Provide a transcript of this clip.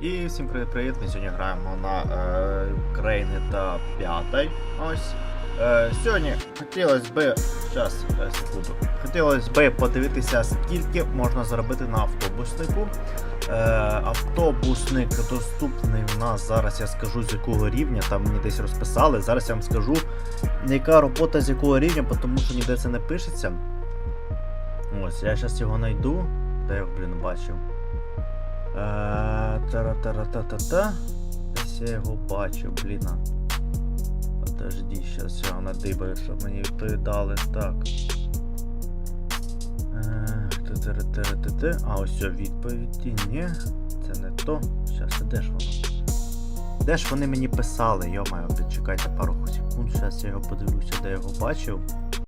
І всім привіт-привіт! Ми сьогодні граємо на е, Крейни та 5. Ось. Е, сьогодні хотілося би. Щас, е, секунду. Хотілося би подивитися, скільки можна заробити на автобуснику. Е, автобусник доступний у нас зараз я скажу з якого рівня, там мені десь розписали. Зараз я вам скажу, яка робота з якого рівня, тому що ніде це не пишеться. Ось, я зараз його знайду. Де я блін, бачив. Е, Тара-тара-та-та-та. Десь я його бачив, блін. Подожди, щас я надибаю, щоб мені відповідали. Так. Е. А, ось відповіді. Ні, це не то. А де ж воно? Де ж вони мені писали? Йомаю, чекайте пару секунд, щас я його подивлюся, де я його бачив.